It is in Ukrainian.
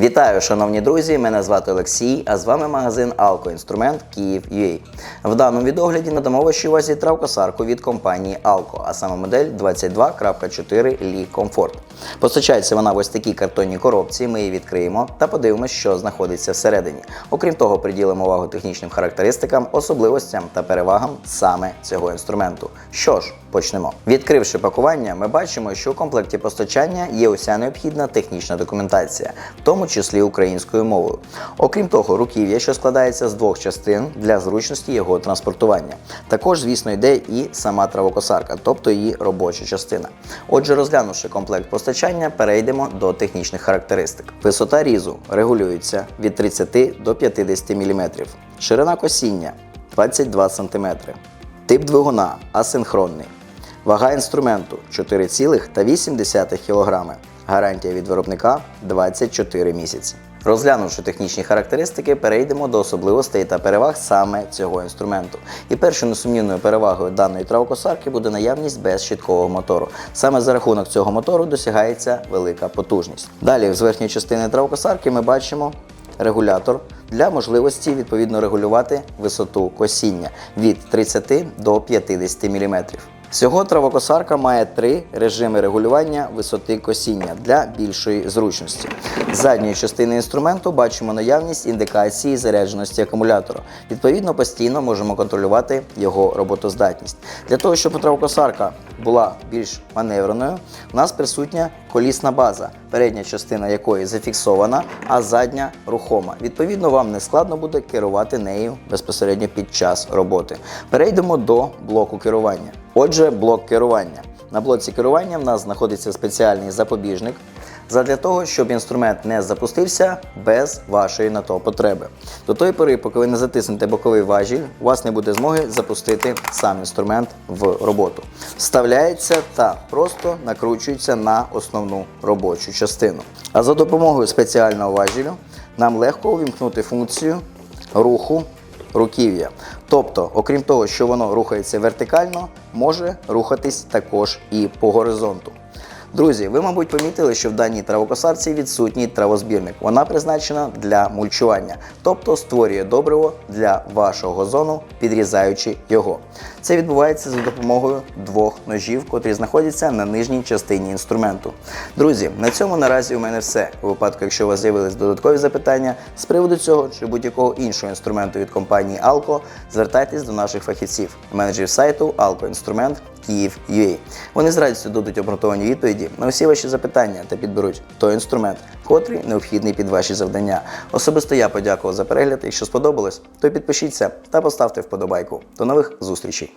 Вітаю, шановні друзі! Мене звати Олексій, а з вами магазин Алко-Інструмент Київ UA. В даному відогляді надамо вашій увазі травкосарку від компанії Alco, а саме модель 22.4 Lee Comfort. Постачається вона в ось такій картонній коробці. Ми її відкриємо та подивимося, що знаходиться всередині. Окрім того, приділимо увагу технічним характеристикам, особливостям та перевагам саме цього інструменту. Що ж, почнемо. Відкривши пакування, ми бачимо, що у комплекті постачання є уся необхідна технічна документація, в тому числі українською мовою. Окрім того, руків'я, що складається з двох частин для зручності його транспортування. Також, звісно, йде і сама травокосарка, тобто її робоча частина. Отже, розглянувши комплект постачання, перейдемо до технічних характеристик. Висота різу регулюється від 30 до 50 мм, ширина косіння 22 см. Тип двигуна асинхронний. Вага інструменту 4,8 кг. Гарантія від виробника 24 місяці. Розглянувши технічні характеристики, перейдемо до особливостей та переваг саме цього інструменту. І першою несумнівною перевагою даної травокосарки буде наявність безщіткового мотору. Саме за рахунок цього мотору досягається велика потужність. Далі, з верхньої частини травокосарки, ми бачимо регулятор для можливості відповідно регулювати висоту косіння від 30 до 50 мм. Всього травокосарка має три режими регулювання висоти косіння для більшої зручності. З задньої частини інструменту бачимо наявність індикації зарядженості акумулятора. Відповідно, постійно можемо контролювати його роботоздатність. Для того, щоб травокосарка була більш маневреною, у нас присутня колісна база, передня частина якої зафіксована, а задня рухома. Відповідно, вам не складно буде керувати нею безпосередньо під час роботи. Перейдемо до блоку керування. Отже, блок керування. На блоці керування в нас знаходиться спеціальний запобіжник задля того, щоб інструмент не запустився без вашої на то потреби. До тої пори, поки ви не затиснете боковий важіль, у вас не буде змоги запустити сам інструмент в роботу. Вставляється та просто накручується на основну робочу частину. А за допомогою спеціального важілю нам легко увімкнути функцію руху руків'я. Тобто, окрім того, що воно рухається вертикально, може рухатись також і по горизонту. Друзі, ви, мабуть, помітили, що в даній травокосарці відсутній травозбірник. Вона призначена для мульчування, тобто створює добриво для вашого газону, підрізаючи його. Це відбувається за допомогою двох ножів, котрі знаходяться на нижній частині інструменту. Друзі, на цьому наразі у мене все. У випадку, якщо у вас з'явились додаткові запитання з приводу цього чи будь-якого іншого інструменту від компанії Alco, звертайтесь до наших фахівців, менеджерів сайту Alco Інструмент Київ Вони з радістю дадуть обґрунтовані відповіді на усі ваші запитання та підберуть той інструмент, котрий необхідний під ваші завдання. Особисто я подякував за перегляд. Якщо сподобалось, то підпишіться та поставте вподобайку. До нових зустрічей!